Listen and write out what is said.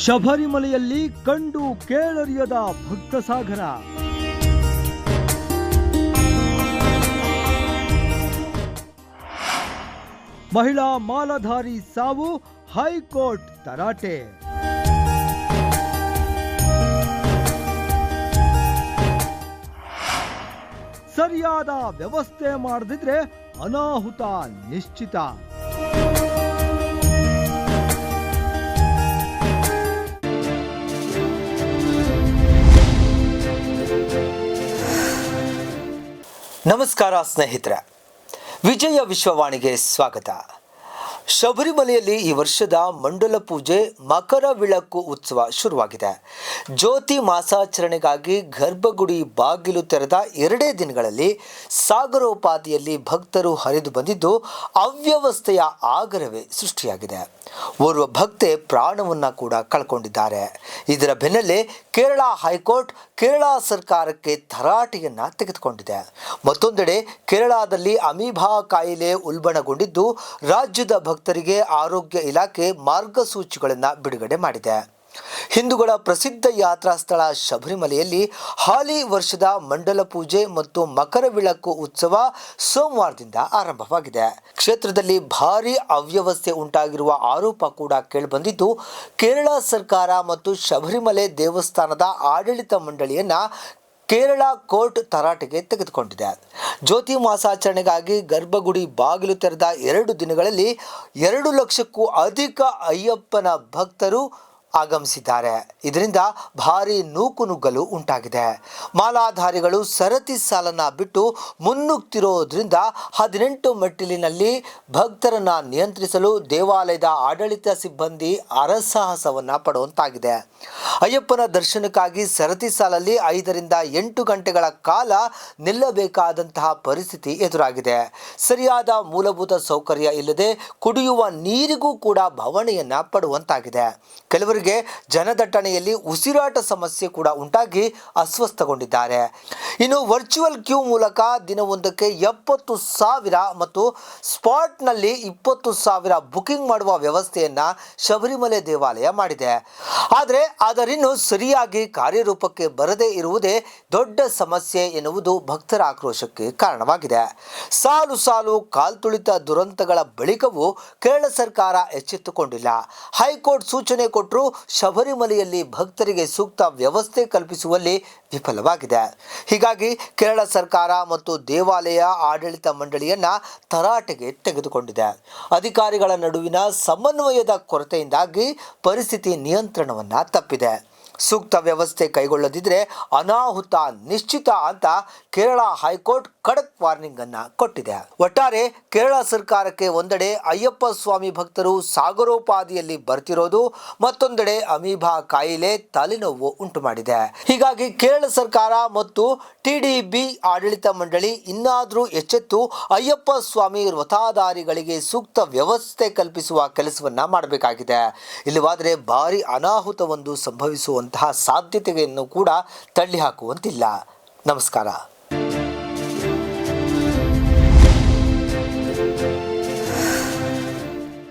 ಶಬರಿಮಲೆಯಲ್ಲಿ ಕಂಡು ಕೇಳರಿಯದ ಭಕ್ತ ಸಾಗರ ಮಹಿಳಾ ಮಾಲಧಾರಿ ಸಾವು, ಹೈಕೋರ್ಟ್ ತರಾಟೆ. ಸರಿಯಾದ ವ್ಯವಸ್ಥೆ ಮಾಡದಿದ್ರೆ ಅನಾಹುತ ನಿಶ್ಚಿತ. ನಮಸ್ಕಾರ ಸ್ನೇಹಿತರೆ. ವಿಜಯ ವಿಶ್ವವಾಣಿಗೆ ಸ್ವಾಗತ. ಶಬರಿಮಲೆಯಲ್ಲಿ ಈ ವರ್ಷದ ಮಂಡಲ ಪೂಜೆ ಮಕರ ವಿಳಕ್ಕು ಉತ್ಸವ ಶುರುವಾಗಿದೆ. ಜ್ಯೋತಿ ಮಾಸಾಚರಣೆಗಾಗಿ ಗರ್ಭಗುಡಿ ಬಾಗಿಲು ತೆರೆದ ಎರಡೇ ದಿನಗಳಲ್ಲಿ ಸಾಗರೋಪಾದಿಯಲ್ಲಿ ಭಕ್ತರು ಹರಿದು ಬಂದಿದ್ದು ಅವ್ಯವಸ್ಥೆಯ ಆಗರವೇ ಸೃಷ್ಟಿಯಾಗಿದೆ. ಓರ್ವ ಭಕ್ತೆ ಪ್ರಾಣವನ್ನು ಕೂಡ ಕಳ್ಕೊಂಡಿದ್ದಾರೆ. ಇದರ ಬೆನ್ನಲ್ಲೇ ಕೇರಳ ಹೈಕೋರ್ಟ್ ಕೇರಳ ಸರ್ಕಾರಕ್ಕೆ ತರಾಟೆಯನ್ನ ತೆಗೆದುಕೊಂಡಿದೆ. ಮತ್ತೊಂದೆಡೆ ಕೇರಳದಲ್ಲಿ ಅಮೀಭಾ ಕಾಯಿಲೆ ಉಲ್ಬಣಗೊಂಡಿದ್ದು ರಾಜ್ಯದ ಭಕ್ತರಿಗೆ ಆರೋಗ್ಯ ಇಲಾಖೆ ಮಾರ್ಗಸೂಚಿಗಳನ್ನು ಬಿಡುಗಡೆ ಮಾಡಿದೆ. ಹಿಂದೂಗಳ ಪ್ರಸಿದ್ಧ ಯಾತ್ರಾ ಸ್ಥಳ ಶಬರಿಮಲೆಯಲ್ಲಿ ಹಾಲಿ ವರ್ಷದ ಮಂಡಲ ಪೂಜೆ ಮತ್ತು ಮಕರ ವಿಳಕ್ಕು ಉತ್ಸವ ಸೋಮವಾರದಿಂದ ಆರಂಭವಾಗಿದೆ. ಕ್ಷೇತ್ರದಲ್ಲಿ ಭಾರಿ ಅವ್ಯವಸ್ಥೆ ಉಂಟಾಗಿರುವ ಆರೋಪ ಕೂಡ ಕೇಳಿಬಂದಿದ್ದು, ಕೇರಳ ಸರ್ಕಾರ ಮತ್ತು ಶಬರಿಮಲೆ ದೇವಸ್ಥಾನದ ಆಡಳಿತ ಮಂಡಳಿಯನ್ನ ಕೇರಳ ಕೋರ್ಟ್ ತರಾಟೆಗೆ ತೆಗೆದುಕೊಂಡಿದೆ. ಜ್ಯೋತಿ ಮಾಸಾಚರಣೆಗಾಗಿ ಗರ್ಭಗುಡಿ ಬಾಗಿಲು ತೆರೆದ ಎರಡು ದಿನಗಳಲ್ಲಿ ಎರಡು ಲಕ್ಷಕ್ಕೂ ಅಧಿಕ ಅಯ್ಯಪ್ಪನ ಭಕ್ತರು ಆಗಮಿಸಿದ್ದಾರೆ. ಇದರಿಂದ ಭಾರಿ ನೂಕುನುಗ್ಗಲು ಉಂಟಾಗಿದೆ. ಮಾಲಾಧಾರಿಗಳು ಸರತಿ ಸಾಲನ್ನ ಬಿಟ್ಟು ಮುನ್ನುಗ್ತಿರೋದ್ರಿಂದ ಹದಿನೆಂಟು ಮೆಟ್ಟಿಲಿನಲ್ಲಿ ಭಕ್ತರನ್ನ ನಿಯಂತ್ರಿಸಲು ದೇವಾಲಯದ ಆಡಳಿತ ಸಿಬ್ಬಂದಿ ಅರಸಾಹಸವನ್ನ ಪಡುವಂತಾಗಿದೆ. ಅಯ್ಯಪ್ಪನ ದರ್ಶನಕ್ಕಾಗಿ ಸರತಿ ಸಾಲಲ್ಲಿ ಐದರಿಂದ ಎಂಟು ಗಂಟೆಗಳ ಕಾಲ ನಿಲ್ಲಬೇಕಾದಂತಹ ಪರಿಸ್ಥಿತಿ ಎದುರಾಗಿದೆ. ಸರಿಯಾದ ಮೂಲಭೂತ ಸೌಕರ್ಯ ಇಲ್ಲದೆ ಕುಡಿಯುವ ನೀರಿಗೂ ಕೂಡ ಭವಣೆಯನ್ನ ಪಡುವಂತಾಗಿದೆ. ಕೆಲವರಿಗೆ ಜನದಟ್ಟಣೆಯಲ್ಲಿ ಉಸಿರಾಟ ಸಮಸ್ಯೆ ಕೂಡ ಉಂಟಾಗಿ ಅಸ್ವಸ್ಥಗೊಂಡಿದ್ದಾರೆ. ಇನ್ನು ವರ್ಚುವಲ್ ಕ್ಯೂ ಮೂಲಕ ದಿನವೊಂದಕ್ಕೆ ಎಪ್ಪತ್ತು ಸಾವಿರ ಮತ್ತು ಸ್ಪಾಟ್ನಲ್ಲಿ ಇಪ್ಪತ್ತು ಸಾವಿರ ಬುಕಿಂಗ್ ಮಾಡುವ ವ್ಯವಸ್ಥೆಯನ್ನು ಶಬರಿಮಲೆ ದೇವಾಲಯ ಮಾಡಿದೆ. ಆದರೆ ಅದರಿನ್ನು ಸರಿಯಾಗಿ ಕಾರ್ಯರೂಪಕ್ಕೆ ಬರದೇ ಇರುವುದೇ ದೊಡ್ಡ ಸಮಸ್ಯೆ ಎನ್ನುವುದು ಭಕ್ತರ ಆಕ್ರೋಶಕ್ಕೆ ಕಾರಣವಾಗಿದೆ. ಸಾಲು ಸಾಲು ಕಾಲ್ತುಳಿತ ದುರಂತಗಳ ಬಳಿಕವೂ ಕೇರಳ ಸರ್ಕಾರ ಎಚ್ಚೆತ್ತುಕೊಂಡಿಲ್ಲ. ಹೈಕೋರ್ಟ್ ಸೂಚನೆ ಕೊಟ್ಟರೂ ಶಬರಿಮಲೆಯಲ್ಲಿ ಭಕ್ತರಿಗೆ ಸೂಕ್ತ ವ್ಯವಸ್ಥೆ ಕಲ್ಪಿಸುವಲ್ಲಿ ವಿಫಲವಾಗಿದೆ. ಹೀಗಾಗಿ ಕೇರಳ ಸರ್ಕಾರ ಮತ್ತು ದೇವಾಲಯ, ಆಡಳಿತ ಮಂಡಳಿಯನ್ನ ತರಾಟೆಗೆ ತೆಗೆದುಕೊಂಡಿದೆ. ಅಧಿಕಾರಿಗಳ ನಡುವಿನ ಸಮನ್ವಯದ ಕೊರತೆಯಿಂದಾಗಿ ಪರಿಸ್ಥಿತಿ ನಿಯಂತ್ರಣವನ್ನ வாங்கினா தப்பித ಸೂಕ್ತ ವ್ಯವಸ್ಥೆ ಕೈಗೊಳ್ಳದಿದ್ದರೆ ಅನಾಹುತ ನಿಶ್ಚಿತ ಅಂತ ಕೇರಳ ಹೈಕೋರ್ಟ್ ಖಡಕ್ ವಾರ್ನಿಂಗ್ ಅನ್ನ ಕೊಟ್ಟಿದೆ. ಒಟ್ಟಾರೆ ಕೇರಳ ಸರ್ಕಾರಕ್ಕೆ ಒಂದೆಡೆ ಅಯ್ಯಪ್ಪ ಸ್ವಾಮಿ ಭಕ್ತರು ಸಾಗರೋಪಾದಿಯಲ್ಲಿ ಬರ್ತಿರೋದು, ಮತ್ತೊಂದೆಡೆ ಅಮೀಬಾ ಕಾಯಿಲೆ ತಲೆನೋವು ಉಂಟು ಮಾಡಿದೆ. ಹೀಗಾಗಿ ಕೇರಳ ಸರ್ಕಾರ ಮತ್ತು ಟಿಡಿಬಿ ಆಡಳಿತ ಮಂಡಳಿ ಇನ್ನಾದರೂ ಎಚ್ಚೆತ್ತು ಅಯ್ಯಪ್ಪ ಸ್ವಾಮಿ ವ್ರತಾಧಾರಿಗಳಿಗೆ ಸೂಕ್ತ ವ್ಯವಸ್ಥೆ ಕಲ್ಪಿಸುವ ಕೆಲಸವನ್ನ ಮಾಡಬೇಕಾಗಿದೆ. ಇಲ್ಲವಾದರೆ ಭಾರಿ ಅನಾಹುತವೊಂದು ಸಾಧ್ಯತೆಯನ್ನು ಕೂಡ ತಳ್ಳಿ ಹಾಕುವಂತಿಲ್ಲ ನಮಸ್ಕಾರ.